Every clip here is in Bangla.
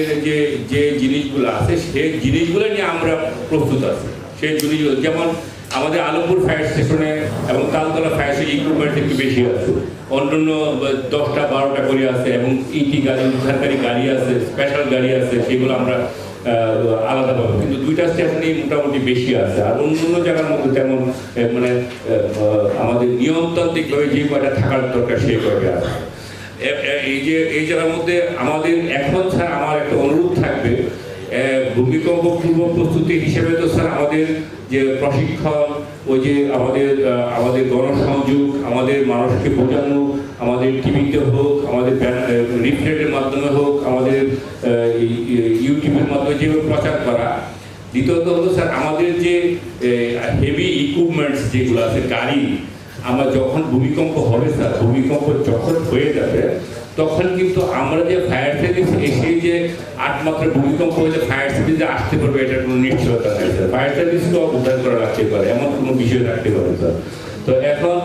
আমাদের যে যে জিনিসগুলো আছে সেই জিনিসগুলো নিয়ে আমরা প্রস্তুত আছি। সেই জিনিসগুলো যেমন আমাদের আলমপুর ফায়ার স্টেশনে এবং তালতলা ফায়ার স্টেশন ইকুইপমেন্ট একটু বেশি আছে। অন্যান্য দশটা, বারোটা করে আছে এবং ইটি গাড়ি, সরকারি গাড়ি আছে স্পেশাল গাড়ি আছে, সেগুলো আমরা আলাদা পাবো। কিন্তু দুইটা স্টেশনেই মোটামুটি বেশি আছে। আর অন্য অন্য জায়গার মধ্যে তেমন মানে আমাদের নিয়মতান্ত্রিকভাবে যে কয়টা থাকার দরকার সেই কয়টা আছে। এই যে, এই জায়গার মধ্যে আমাদের এখন স্যার আমার একটা অনুরোধ থাকবে। ভূমিকম্প পূর্ব প্রস্তুতি হিসেবে তো স্যার আমাদের যে প্রশিক্ষণ, ওই যে আমাদের আমাদের গণসংযোগ, আমাদের মানুষকে বোঝানো, আমাদের টিভিতে হোক, আমাদের লিফলেটের মাধ্যমে হোক, আমাদের ইউটিউবের মাধ্যমে যেভাবে প্রচার করা। দ্বিতীয়ত হলো স্যার আমাদের যে হেভি ইকুইপমেন্টস যেগুলো আছে, গাড়ি আমরা যখন ভূমিকম্প হবে স্যার, ভূমিকম্প যখন হয়ে যাবে, তখন কিন্তু আমরা যে ফায়ার সার্ভিস এসে যে আট মাত্রা ভূমিকম্প হলে ফায়ার সার্ভিসে আসতে পারবে এটার কোনো নিশ্চয়তা নেই, স্যার। ফায়ার সার্ভিসকেও উদ্ধার করা রাখতে পারে, এমন কোনো বিষয় থাকতে পারে, স্যার। তো এখন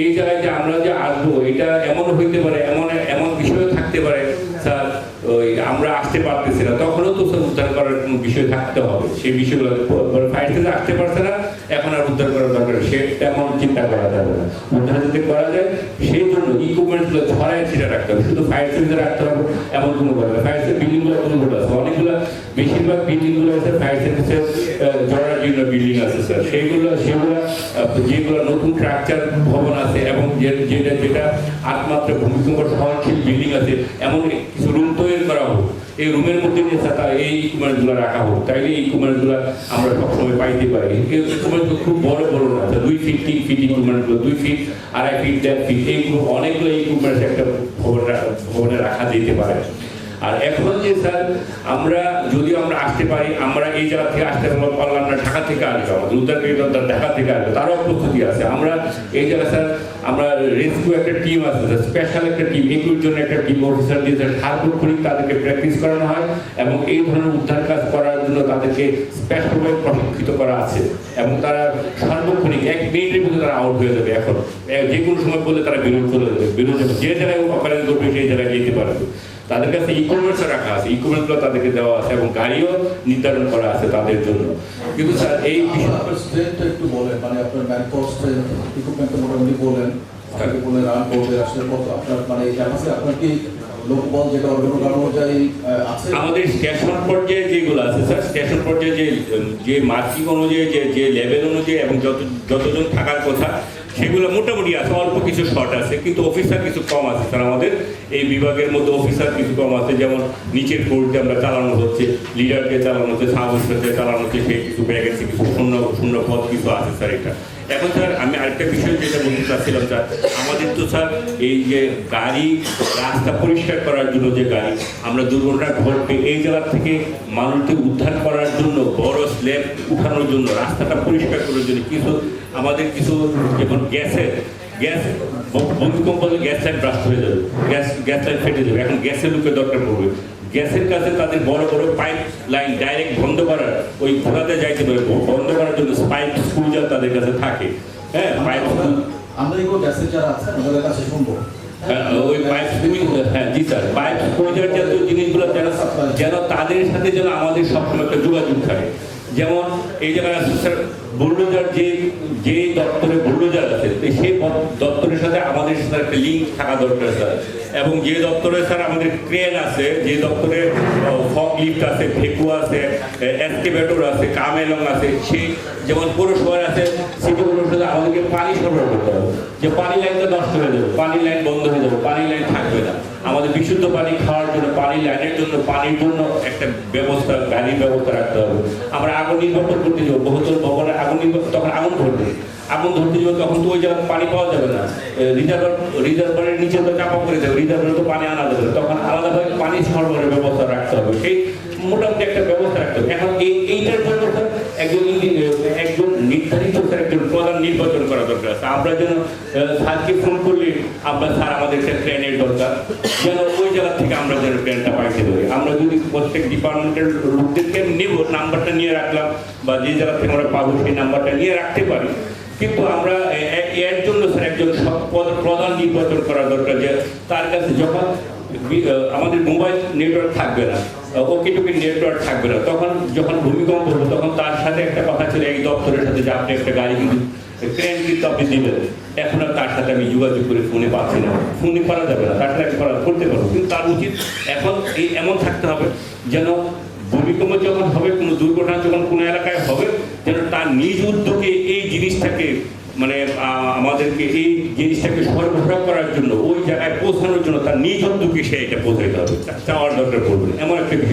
এই জায়গায় যে আমরা যে আসব, এটা এমন হইতে পারে, এমন এমন বিষয় থাকতে পারে, স্যার, ওই আমরা আসতে পারতেছি না। তখনও তো, স্যার, উদ্ধার করার কোনো বিষয় থাকতে হবে। সেই বিষয়গুলো ফায়ার সার্ভিস আসতে পারছে না এখন আর উদ্ধার করার দরকার সে তেমন চিন্তা করা যাবে না। উদ্ধার যদি করা যায়, সেই জন্য ইকুইপমেন্টগুলো ছড়ায় ছিটা রাখতে হবে। শুধু ফায়ার সার্ভিসে রাখতে হবে, এমন কোনো কথা ফায়ার সার্ভিস বিল্ডিংগুলো কোনগুলো আছে। অনেকগুলো, বেশিরভাগ বিল্ডিংগুলো আছে ফায়ার সার্ভিসের জড়ার জন্য বিল্ডিং আছে স্যার সেইগুলো, সেগুলো যেগুলো নতুন স্ট্রাকচার ভবন আছে এবং যেটা যেটা একমাত্র ভূমিকম্প সহনশীল বিল্ডিং আছে, এমন কিছু রুম তৈরি এই রুমের মধ্যে নিয়ে থাকা এই ইকুইপমেন্টগুলো রাখা হোক। তাইলে এই ইকুইপমেন্টগুলো আমরা সবসময় পাইতে পারি। এই ইকুইপমেন্টগুলো খুব বড় বড় না দুই ফিট তিন ফিট ইকুইপমেন্টগুলো দুই ফিট আড়াই ফিট দেড় ফিট এইগুলো অনেকগুলো ইকুইপমেন্ট একটা ভবনে রাখা যেতে পারে। আর এখন যে স্যার, আমরা যদি আমরা আসতে পারি, আমরা এই জায়গা থেকে আসতে পারলাম না, ঢাকা থেকে আসবে আমাদের উদ্ধারকারী ঢাকা থেকে আসবে, তারও প্রস্তুতি আছে। আমরা এই জায়গা স্যার, আমরা রেস্কিউ একটা টিম আছে, স্যার স্পেশাল একটা টিম এগুলোর জন্য একটা টিম অফিসার দিয়ে, স্যার সার্বক্ষণিক তাদেরকে প্র্যাকটিস করানো হয় এবং এই ধরনের উদ্ধার কাজ করার জন্য তাদেরকে স্পেশালভাবে প্রশিক্ষিত করা আছে এবং তারা সার্বক্ষণিক, এক মিনিটের মধ্যে তারা আউট হয়ে যাবে এখন। যে কোনো সময় বললে তারা বিরোধ যাবে। বিরোধ যে জায়গায় করবে সেই জায়গায় যেতে পারবে তাদের কাছে রাখা আছে। তাদেরকে দেওয়া আছে এবং গাড়িও নির্ধারণ করা আছে তাদের জন্য। কিন্তু স্যার এই একটু বলেন মানে আপনার ম্যান ইকুইপমেন্ট মোটামুটি বলেন আপনাকে বলে রান করবে আসলে কত? আপনার মানে ক্যাপাসিটি আপনার কি লোকবল যেটা অনুযায়ী আছে? আমাদের স্টেশন পর্যায়ে যেগুলো আছে স্যার স্টেশন পর্যায়ে যে যে মার্কিং অনুযায়ী যে যে লেভেল অনুযায়ী এবং যত যতজন থাকার কথা সেগুলো মোটামুটি আছে, অল্প কিছু শর্ট আছে, কিন্তু অফিসার কিছু কম আছে। স্যার আমাদের এই বিভাগের মধ্যে অফিসার কিছু কম আছে, যেমন নিচের কোর্টে আমরা চালানো হচ্ছে লিডারকে চালানো হচ্ছে, সাব অফিসারকে চালানো হচ্ছে সেই কিছু ভ্যাকেন্সি কিছু শূন্য শূন্য পদ কিছু আছে স্যার এটা। এখন স্যার আমি আরেকটা বিষয় যেটা বলতে চাচ্ছিলাম স্যার আমাদের তো স্যার এই যে গাড়ি, রাস্তা পরিষ্কার করার জন্য যে গাড়ি, আমরা দুর্ঘটনা ঘটবে এই জায়গা থেকে মানুষকে উদ্ধার করার জন্য বড় স্ল্যাব উঠানোর জন্য রাস্তাটা পরিষ্কার করার জন্য কিছু আমাদের কিছু যেমন গ্যাসের গ্যাস ভূমিকম্প গ্যাস লাইন ব্রাস্ট হয়ে যাবে গ্যাস গ্যাস লাইন ফেটে যাবে এখন গ্যাসের লোকের দরকার পড়বে। গ্যাসের কাছে তাদের বড় বড় পাইপ লাইন ডাইরেক্ট বন্ধ করার ওই ঘোরাতে যাইতে পারে বন্ধ করার জন্য পাইপ স্ক্রুজার তাদের কাছে থাকে। হ্যাঁ পাইপ আমরা এগুলো গ্যাসের যারা আছে আমাদের কাছে শুনব। হ্যাঁ, ওই পাইপ হ্যাঁ জি স্যার পাইপ স্ক্রুজার জাতীয় জিনিসগুলো যেন যেন তাদের সাথে যেন আমাদের সবসময় একটা যোগাযোগ থাকে। যেমন এই জায়গায় বুলডোজার যে যে দপ্তরে বুলডোজার আছে সেই দপ্তরের সাথে আমাদের সাথে একটা লিঙ্ক থাকা দরকার, স্যার। এবং যে দপ্তরে, স্যার, আমাদের ক্রেন আছে, যে দপ্তরে ফগ লিফট আছে ভেকু আছে এসকেভেটর আছে কামেলং আছে, সেই যেমন পৌরসভার আছে সিটি পৌরসভা আমাদেরকে পানি সরবরাহ করতে হবে। যে পানি লাইনটা নষ্ট হয়ে যাবে, পানি লাইন বন্ধ হয়ে যাবে, পানি লাইন থাকবে না। আমাদের বিশুদ্ধ পানি খাওয়ার জন্য পানি লাইনের জন্য পানির জন্য একটা ব্যবস্থা গাড়ির ব্যবস্থা রাখতে হবে। আমরা আগুন নির্ভর করতে যাব, বহুতল ভবনে আগুন নির্ভর তখন আগুন ধরবে। আগুন ধরতে যাবে তখন তো ওই জায়গায় পানি পাওয়া যাবে না। রিজার্ভার রিজার্ভারের নিচে তো চাপা করে দেবে রিজার্ভারে তো পানি আনা যাবে তখন আলাদাভাবে পানি সরবরাহের ব্যবস্থা রাখতে হবে। সেই মোটামুটি একটা ব্যবস্থা রাখতে এখন এই এইটার জন্য একজন একজন নির্ধারিত স্যার, একজন প্রধান নির্বাচন করা দরকার আছে। আমরা যেন স্যারকে ফোন করলে আমরা স্যার আমাদের একটা দরকার। যেন ওই জায়গা থেকে আমরা যেন ট্রেনটা পাইতে পারি আমরা যদি প্রত্যেক ডিপার্টমেন্টের লোকদেরকে নেব নাম্বারটা নিয়ে রাখলাম, বা যে জায়গা থেকে আমরা পাবো সেই নাম্বারটা নিয়ে রাখতে পারি। কিন্তু আমরা এর জন্য স্যার একজন প্রধান নির্বাচন করা দরকার যে তার কাছে যখন আমাদের মোবাইল নেটওয়ার্ক থাকবে না ওকে টুকি নেটওয়ার্ক থাকবে না। তখন যখন ভূমিকম্প হলো, তখন তার সাথে একটা কথা ছিল, এই দপ্তরের সাথে যে আপনি একটা গাড়ি কিন্তু ক্রেন কিন্তু আপনি দিবেন। এখন আর তার সাথে আমি যোগাযোগ করে ফোনে পাচ্ছি না। ফোনে করা যাবে না, তার সাথে আমি করা করতে পারব। কিন্তু তার উচিত এখন এই এমন থাকতে হবে যেন ভূমিকম্প যখন হবে, কোনো দুর্ঘটনা যখন কোনো এলাকায় হবে, যেন তার নিজ উদ্যোগে জিনিসটাকে মানে আমাদেরকে এই জিনিসটাকে সরবরাহ করার জন্য, ওই জায়গায় পৌঁছানোর জন্য তার নিজ উদ্যোগে সে এটা পৌঁছাইতে হবে চাওয়ার দরকার পড়বে। এমন একটা বিষয়